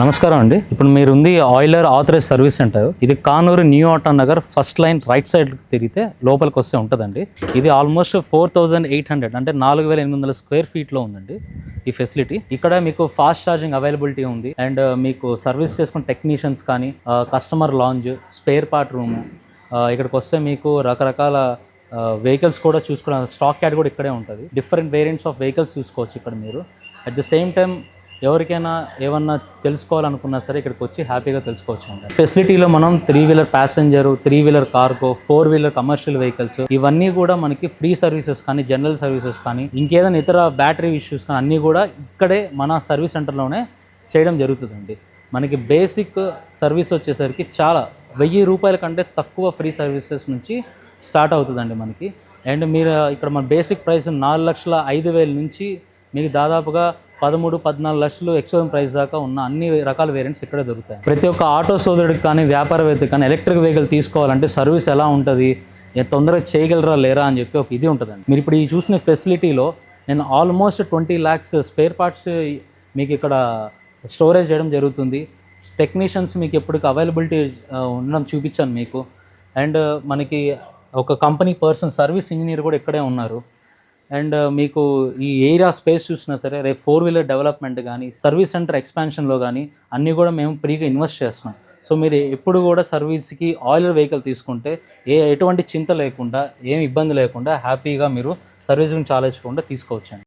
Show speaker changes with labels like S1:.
S1: నమస్కారం అండి. ఇప్పుడు మీరు ఉంది ఆయిలర్ ఆథరైజ్ సర్వీస్ సెంటర్. ఇది Kanuru new auto Nagar first line right side తిరిగితే లోపలికి వస్తే ఉంటుందండి. ఇది almost four thousand eight hundred అంటే నాలుగు వేల ఎనిమిది వందల స్క్వేర్ ఫీట్లో ఉందండి ఈ ఫెసిలిటీ. ఇక్కడ మీకు ఫాస్ట్ ఛార్జింగ్ అవైలబిలిటీ ఉంది. అండ్ uh, మీకు సర్వీస్ చేసుకున్న టెక్నీషియన్స్ కానీ uh, customer lounge spare part room uh, ఇక్కడికి వస్తే మీకు రకరకాల వెహికల్స్ కూడా చూసుకోవడం స్టాక్ క్యాట్ కూడా ఇక్కడే ఉంటుంది. డిఫరెంట్ వేరియంట్స్ ఆఫ్ వెహికల్స్ చూసుకోవచ్చు ఇక్కడ మీరు. అట్ ద సేమ్ టైం ఎవరికైనా ఏమన్నా తెలుసుకోవాలనుకున్నా సరే ఇక్కడికి వచ్చి హ్యాపీగా తెలుసుకోవచ్చు అండి. ఫెసిలిటీలో మనం three wheeler passenger three wheeler cargo four wheeler commercial vehicles ఇవన్నీ కూడా మనకి ఫ్రీ సర్వీసెస్ కానీ జనరల్ సర్వీసెస్ కానీ ఇంకేదైనా ఇతర బ్యాటరీ ఇష్యూస్ కానీ అన్నీ కూడా ఇక్కడే మన సర్వీస్ సెంటర్లోనే చేయడం జరుగుతుందండి. మనకి బేసిక్ సర్వీస్ వచ్చేసరికి చాలా వెయ్యి రూపాయల కంటే తక్కువ ఫ్రీ సర్వీసెస్ నుంచి స్టార్ట్ అవుతుందండి మనకి. అండ్ మీరు ఇక్కడ మన బేసిక్ ప్రైస్ నాలుగు లక్షల ఐదు వేల నుంచి మీకు దాదాపుగా పదమూడు పద్నాలుగు లక్షలు ఎక్స్ఓఎం ప్రైస్ దాకా ఉన్న అన్ని రకాల వేరియంట్స్ ఇక్కడే దొరుకుతాయి. ప్రతి ఒక్క ఆటో సోదరుడికి కానీ వ్యాపారవేత్తకి కానీ ఎలక్ట్రిక్ వెహికల్ తీసుకోవాలంటే సర్వీస్ ఎలా ఉంటుంది తొందరగా చేయగలరా లేరా అని చెప్పి ఒక ఇది ఉంటుందండి. మీరు ఇప్పుడు ఈ చూసిన ఫెసిలిటీలో నేను almost twenty lakhs spare parts మీకు ఇక్కడ స్టోరేజ్ చేయడం జరుగుతుంది. టెక్నీషియన్స్ మీకు ఎప్పటికి అవైలబిలిటీ ఉండడం చూపించాను మీకు. అండ్ మనకి ఒక కంపెనీ పర్సన్ సర్వీస్ ఇంజనీర్ కూడా ఇక్కడే ఉన్నారు. అండ్ uh, మీకు ఈ ఏరియా స్పేస్ చూసినా సరే రేపు ఫోర్ వీలర్ డెవలప్మెంట్ కానీ సర్వీస్ సెంటర్ ఎక్స్పాన్షన్లో కానీ అన్నీ కూడా మేము ఫ్రీగా ఇన్వెస్ట్ చేస్తున్నాం. సో మీరు ఎప్పుడు కూడా సర్వీస్కి ఆయిలర్ వెహికల్ తీసుకుంటే ఏ ఎటువంటి చింత లేకుండా ఏం ఇబ్బంది లేకుండా హ్యాపీగా మీరు సర్వీస్ గురించి ఆలోచించకుండా తీసుకోవచ్చండి.